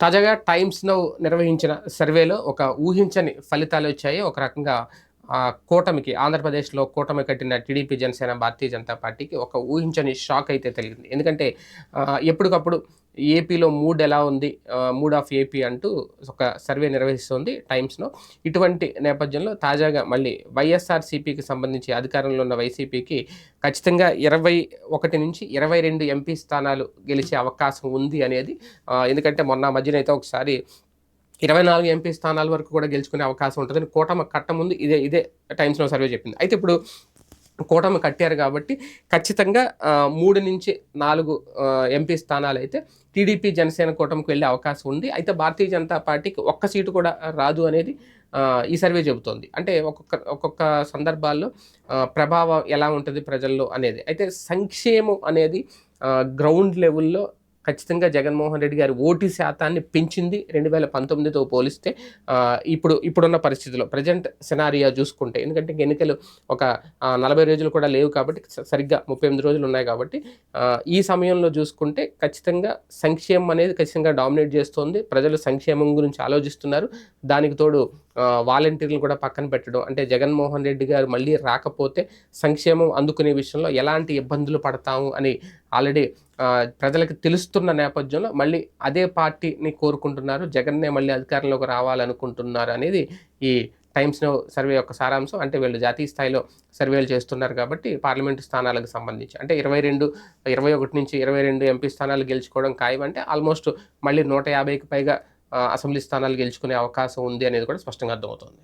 తాజాగా times now నిర్వహించిన సర్వేలో ఒక ఊహించని ఫలితాలు వచ్చాయి. ఒక రకంగా కూటమికి ఆంధ్రప్రదేశ్లో కూటమి కట్టిన టీడీపీ జనసేన భారతీయ జనతా పార్టీకి ఒక ఊహించని షాక్ అయితే తెలిగింది ఎందుకంటే ఎప్పటికప్పుడు ఏపీలో మూడ్ ఎలా ఉంది? మూడ్ ఆఫ్ ఏపీ అంటూ ఒక సర్వే నిర్వహిస్తోంది టైమ్స్లో. ఇటువంటి నేపథ్యంలో తాజాగా మళ్ళీ వైఎస్ఆర్సీపీకి సంబంధించి అధికారంలో ఉన్న వైసీపీకి ఖచ్చితంగా ఇరవై ఒకటి నుంచి ఇరవై రెండు ఎంపీ స్థానాలు గెలిచే అవకాశం ఉంది అనేది ఎందుకంటే మొన్న మధ్యన అయితే ఒకసారి ఇరవై నాలుగు ఎంపీ స్థానాల వరకు కూడా గెలుచుకునే అవకాశం ఉంటుందని కూటమి కట్ట ముందు ఇదే ఇదే టైమ్స్లో సర్వే చెప్పింది. అయితే ఇప్పుడు కూటమి కట్టారు కాబట్టి ఖచ్చితంగా మూడు నుంచి నాలుగు ఎంపీ స్థానాలు అయితే టీడీపీ జనసేన కూటమికి వెళ్ళే అవకాశం ఉంది. అయితే భారతీయ జనతా పార్టీకి ఒక్క సీటు కూడా రాదు అనేది ఈ సర్వే చెబుతోంది. అంటే ఒక్కొక్క ఒక్కొక్క సందర్భాల్లో ప్రభావం ఎలా ఉంటుంది ప్రజల్లో అనేది. అయితే సంక్షేమం అనేది గ్రౌండ్ లెవెల్లో ఖచ్చితంగా జగన్మోహన్ రెడ్డి గారి ఓటు శాతాన్ని పెంచింది రెండు వేల పంతొమ్మిదితో పోలిస్తే ఇప్పుడు ఇప్పుడున్న పరిస్థితిలో ప్రజెంట్ సినారియా చూసుకుంటే. ఎందుకంటే ఎన్నికలు ఒక నలభై రోజులు కూడా లేవు కాబట్టి సరిగ్గా ముప్పై ఎనిమిది రోజులు ఉన్నాయి కాబట్టి ఈ సమయంలో చూసుకుంటే ఖచ్చితంగా సంక్షేమం అనేది ఖచ్చితంగా డామినేట్ చేస్తోంది. ప్రజలు సంక్షేమం గురించి ఆలోచిస్తున్నారు. దానికి తోడు వాలంటీర్లు కూడా పక్కన పెట్టడం. అంటే జగన్మోహన్ రెడ్డి గారు మళ్ళీ రాకపోతే సంక్షేమం అందుకునే విషయంలో ఎలాంటి ఇబ్బందులు పడతాము అని ఆల్రెడీ ప్రజలకు తెలుస్తున్న నేపథ్యంలో మళ్ళీ అదే పార్టీని కోరుకుంటున్నారు. జగన్నే మళ్ళీ అధికారంలోకి రావాలనుకుంటున్నారు అనేది ఈ టైమ్స్ నో సర్వే యొక్క సారాంశం. అంటే వీళ్ళు జాతీయ స్థాయిలో సర్వేలు చేస్తున్నారు కాబట్టి పార్లమెంటు స్థానాలకు సంబంధించి. అంటే ఇరవై రెండు ఇరవై ఒకటి నుంచి ఇరవై రెండు ఎంపీ స్థానాలు గెలుచుకోవడం ఖాయం అంటే ఆల్మోస్ట్ మళ్ళీ నూట యాభైకి పైగా అసెంబ్లీ స్థానాలు గెలుచుకునే అవకాశం ఉంది అనేది కూడా స్పష్టంగా అర్థమవుతుంది.